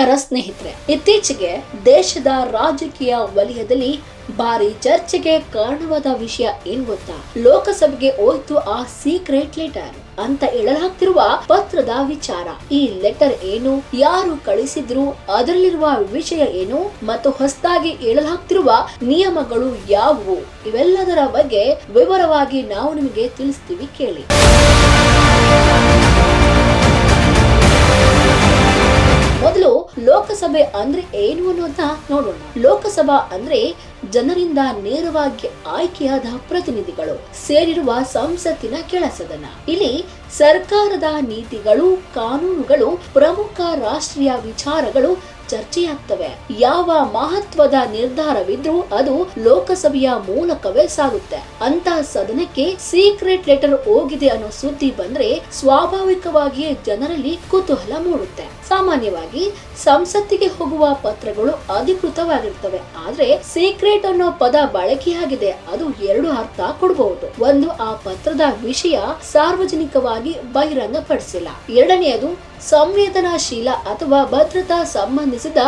ನಮಸ್ಕಾರ ಸ್ನೇಹಿತರೆ, ಇತ್ತೀಚೆಗೆ ದೇಶದ ರಾಜಕೀಯ ವಲಯದಲ್ಲಿ ಭಾರಿ ಚರ್ಚೆಗೆ ಕಾರಣವಾದ ವಿಷಯ ಏನ್ ಗೊತ್ತಾ? ಲೋಕಸಭೆಗೆ ಹೋಯ್ತು ಆ ಸೀಕ್ರೆಟ್ ಲೆಟರ್ ಅಂತ ಹೇಳಲಾಗ್ತಿರುವ ಪತ್ರದ ವಿಚಾರ. ಈ ಲೆಟರ್ ಏನು, ಯಾರು ಕಳಿಸಿದ್ರು, ಅದರಲ್ಲಿರುವ ವಿಷಯ ಏನು, ಮತ್ತು ಹೊಸದಾಗಿ ಹೇಳಲಾಗ್ತಿರುವ ನಿಯಮಗಳು ಯಾವುವು? ಇವೆಲ್ಲದರ ಬಗ್ಗೆ ವಿವರವಾಗಿ ನಾವು ನಿಮಗೆ ತಿಳಿಸ್ತೀವಿ ಕೇಳಿ. ಮೊದಲು ಲೋಕಸಭೆ ಅಂದ್ರೆ ಏನು ಅನ್ನೋದನ್ನ ನೋಡೋಣ. ಲೋಕಸಭಾ ಅಂದ್ರೆ ಜನರಿಂದ ನೇರವಾಗಿ ಆಯ್ಕೆಯಾದ ಪ್ರತಿನಿಧಿಗಳು ಸೇರಿರುವ ಸಂಸತ್ತಿನ ಕೆಳಸದನ. ಇಲ್ಲಿ ಸರ್ಕಾರದ ನೀತಿಗಳು, ಕಾನೂನುಗಳು, ಪ್ರಮುಖ ರಾಷ್ಟ್ರೀಯ ವಿಚಾರಗಳು ಚರ್ಚೆಯಾಗ್ತವೆ. ಯಾವ ಮಹತ್ವದ ನಿರ್ಧಾರವಿದ್ರೂ ಅದು ಲೋಕಸಭೆಯ ಮೂಲಕವೇ ಸಾಗುತ್ತೆ. ಅಂತ ಸದನಕ್ಕೆ ಸೀಕ್ರೆಟ್ ಲೆಟರ್ ಹೋಗಿದೆ ಅನ್ನೋ ಸುದ್ದಿ ಬಂದ್ರೆ ಸ್ವಾಭಾವಿಕವಾಗಿಯೇ ಜನರಲ್ಲಿ ಕುತೂಹಲ ಮೂಡುತ್ತೆ. ಸಾಮಾನ್ಯವಾಗಿ ಸಂಸತ್ತಿಗೆ ಹೋಗುವ ಪತ್ರಗಳು ಅಧಿಕೃತವಾಗಿರ್ತವೆ. ಆದ್ರೆ ಸೀಕ್ರೆಟ್ ಅನ್ನೋ ಪದ ಬಳಕೆಯಾಗಿದೆ. ಅದು ಎರಡು ಅರ್ಥ ಕೊಡಬಹುದು. ಒಂದು, ಆ ಪತ್ರದ ವಿಷಯ ಸಾರ್ವಜನಿಕವಾಗಿ ಬಹಿರಂಗಪಡಿಸಿಲ್ಲ. ಎರಡನೆಯದು ಸಂವೇದನಾಶೀಲ ಅಥವಾ ಭದ್ರತಾ ಸಂಬಂಧಿಸಿದ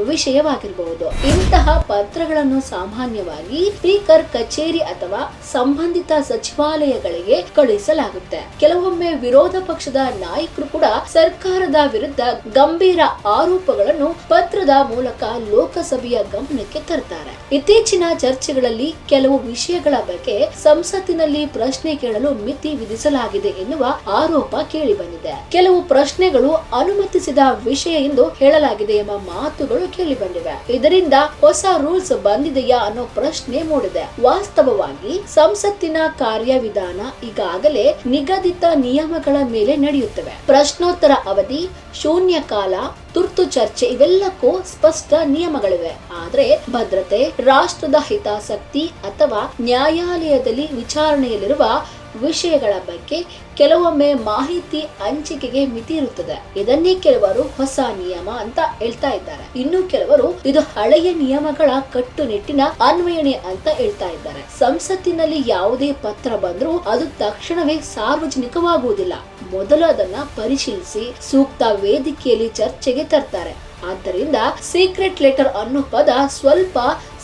ವಿಷಯವಾಗಿರಬಹುದು. ಇಂತಹ ಪತ್ರಗಳನ್ನು ಸಾಮಾನ್ಯವಾಗಿ ಸ್ಪೀಕರ್, ಕಚೇರಿ ಅಥವಾ ಸಂಬಂಧಿತ ಸಚಿವಾಲಯಗಳಿಗೆ ಕಳುಹಿಸಲಾಗುತ್ತೆ. ಕೆಲವೊಮ್ಮೆ ವಿರೋಧ ಪಕ್ಷದ ನಾಯಕರು ಕೂಡ ಸರ್ಕಾರದ ವಿರುದ್ಧ ಗಂಭೀರ ಆರೋಪಗಳನ್ನು ಪತ್ರದ ಮೂಲಕ ಲೋಕಸಭೆಯ ಗಮನಕ್ಕೆ ತರ್ತಾರೆ. ಇತ್ತೀಚಿನ ಚರ್ಚೆಗಳಲ್ಲಿ ಕೆಲವು ವಿಷಯಗಳ ಬಗ್ಗೆ ಸಂಸತ್ತಿನಲ್ಲಿ ಪ್ರಶ್ನೆ ಕೇಳಲು ಮಿತಿ ವಿಧಿಸಲಾಗಿದೆ ಎನ್ನುವ ಆರೋಪ ಕೇಳಿಬಂದಿದೆ. ಕೆಲವು ಪ್ರಶ್ನೆಗಳು ಅನುಮತಿಸಿದ ವಿಷಯ ಎಂದು ಹೇಳಲಾಗಿದೆ ಎಂಬ ಮಾತುಗಳು ಕೇಳಿ ಬಂದಿವೆ ಇದರಿಂದ ಹೊಸ ರೂಲ್ಸ್ ಬಂದಿದೆಯಾ ಅನ್ನೋ ಪ್ರಶ್ನೆ ಮೂಡಿದೆ. ವಾಸ್ತವವಾಗಿ ಸಂಸತ್ತಿನ ಕಾರ್ಯವಿಧಾನ ಈಗಾಗಲೇ ನಿಗದಿತ ನಿಯಮಗಳ ಮೇಲೆ ನಡೆಯುತ್ತವೆ. ಪ್ರಶ್ನೋತ್ತರ ಅವಧಿ, ಶೂನ್ಯ ಕಾಲ, ತುರ್ತು ಚರ್ಚೆ ಇವೆಲ್ಲಕ್ಕೂ ಸ್ಪಷ್ಟ ನಿಯಮಗಳಿವೆ. ಆದ್ರೆ ಭದ್ರತೆ, ರಾಷ್ಟ್ರದ ಹಿತಾಸಕ್ತಿ ಅಥವಾ ನ್ಯಾಯಾಲಯದಲ್ಲಿ ವಿಚಾರಣೆಯಲ್ಲಿರುವ ವಿಷಯಗಳ ಬಗ್ಗೆ ಕೆಲವೊಮ್ಮೆ ಮಾಹಿತಿ ಹಂಚಿಕೆಗೆ ಮಿತಿ ಇರುತ್ತದೆ. ಇದನ್ನೇ ಕೆಲವರು ಹೊಸ ನಿಯಮ ಅಂತ ಹೇಳ್ತಾ ಇದ್ದಾರೆ. ಇನ್ನು ಕೆಲವರು ಇದು ಹಳೆಯ ನಿಯಮಗಳ ಕಟ್ಟುನಿಟ್ಟಿನ ಅನ್ವಯಣೆ ಅಂತ ಹೇಳ್ತಾ ಇದ್ದಾರೆ. ಸಂಸತ್ತಿನಲ್ಲಿ ಯಾವುದೇ ಪತ್ರ ಬಂದರೂ ಅದು ತಕ್ಷಣವೇ ಸಾರ್ವಜನಿಕವಾಗುವುದಿಲ್ಲ. ಮೊದಲು ಅದನ್ನ ಪರಿಶೀಲಿಸಿ ಸೂಕ್ತ ವೇದಿಕೆಯಲ್ಲಿ ಚರ್ಚೆಗೆ ತರ್ತಾರೆ. ಆದ್ದರಿಂದ ಸೀಕ್ರೆಟ್ ಲೆಟರ್ ಅನ್ನೋ ಪದ ಸ್ವಲ್ಪ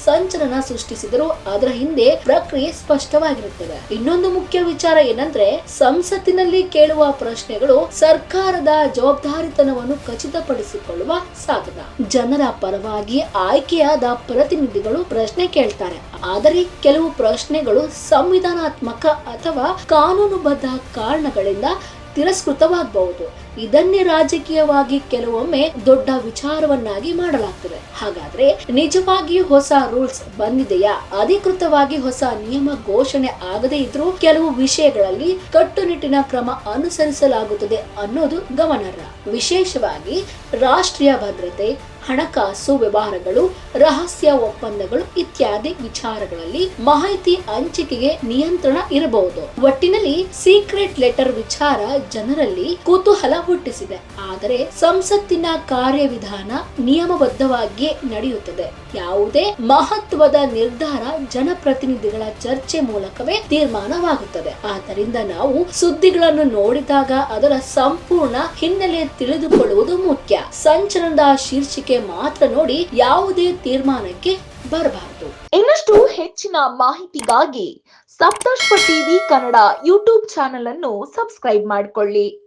ಸಂಚಲನ ಸೃಷ್ಟಿಸಿದರು. ಅದರ ಹಿಂದೆ ಪ್ರಕ್ರಿಯೆ ಸ್ಪಷ್ಟವಾಗಿರುತ್ತದೆ ಇನ್ನೊಂದು ಮುಖ್ಯ ವಿಚಾರ ಏನಂದ್ರೆ, ಸಂಸತ್ತಿನಲ್ಲಿ ಕೇಳುವ ಪ್ರಶ್ನೆಗಳು ಸರ್ಕಾರದ ಜವಾಬ್ದಾರಿತನವನ್ನು ಖಚಿತಪಡಿಸಿಕೊಳ್ಳುವ ಸಾಧನ ಜನರ ಪರವಾಗಿ ಆಯ್ಕೆಯಾದ ಪ್ರತಿನಿಧಿಗಳು ಪ್ರಶ್ನೆ ಕೇಳ್ತಾರೆ. ಆದರೆ ಕೆಲವು ಪ್ರಶ್ನೆಗಳು ಸಂವಿಧಾನಾತ್ಮಕ ಅಥವಾ ಕಾನೂನುಬದ್ಧ ಕಾರಣಗಳಿಂದ ತಿರಸ್ಕೃತವಾಗಬಹುದು. ಇದನ್ನೇ ರಾಜಕೀಯವಾಗಿ ಕೆಲವೊಮ್ಮೆ ದೊಡ್ಡ ವಿಚಾರವನ್ನಾಗಿ ಮಾಡಲಾಗ್ತದೆ. ಹಾಗಾದ್ರೆ ನಿಜವಾಗಿ ಹೊಸ ರೂಲ್ಸ್ ಬಂದಿದೆಯಾ? ಅಧಿಕೃತವಾಗಿ ಹೊಸ ನಿಯಮ ಘೋಷಣೆ ಆಗದೇ ಇದ್ರೂ ಕೆಲವು ವಿಷಯಗಳಲ್ಲಿ ಕಟ್ಟುನಿಟ್ಟಿನ ಕ್ರಮ ಅನುಸರಿಸಲಾಗುತ್ತದೆ ಅನ್ನೋದು ಗಮನಾರ್ಹ. ವಿಶೇಷವಾಗಿ ರಾಷ್ಟ್ರೀಯ ಭದ್ರತೆ ಹಣಕಾಸು ವ್ಯವಹಾರಗಳು, ರಹಸ್ಯ ಒಪ್ಪಂದಗಳು ಇತ್ಯಾದಿ ವಿಚಾರಗಳಲ್ಲಿ ಮಾಹಿತಿ ಹಂಚಿಕೆಗೆ ನಿಯಂತ್ರಣ ಇರಬಹುದು. ಒಟ್ಟಿನಲ್ಲಿ ಸೀಕ್ರೆಟ್ ಲೆಟರ್ ವಿಚಾರ ಜನರಲ್ಲಿ ಕುತೂಹಲ ಹುಟ್ಟಿಸಿದೆ. ಆದರೆ ಸಂಸತ್ತಿನ ಕಾರ್ಯವಿಧಾನ ನಿಯಮಬದ್ಧವಾಗಿಯೇ ನಡೆಯುತ್ತದೆ. ಯಾವುದೇ ಮಹತ್ವದ ನಿರ್ಧಾರ ಜನಪ್ರತಿನಿಧಿಗಳ ಚರ್ಚೆ ಮೂಲಕವೇ ತೀರ್ಮಾನವಾಗುತ್ತದೆ. ಆದ್ದರಿಂದ ನಾವು ಸುದ್ದಿಗಳನ್ನು ನೋಡಿದಾಗ ಅದರ ಸಂಪೂರ್ಣ ಹಿನ್ನೆಲೆ ತಿಳಿದುಕೊಳ್ಳುವುದು ಮುಖ್ಯ. ಸಂಚಲನದ ಶೀರ್ಷಿಕೆ ಮಾತ್ರ ನೋಡಿ ಯಾವುದೇ ತೀರ್ಮಾನಕ್ಕೆ ಬರಬಾರದು. ಇನ್ನಷ್ಟು ಹೆಚ್ಚಿನ ಮಾಹಿತಿಗಾಗಿ Saptashwa TV Kannada YouTube channel ಅನ್ನು ಸಬ್ಸ್ಕ್ರೈಬ್ ಮಾಡಿಕೊಳ್ಳಿ.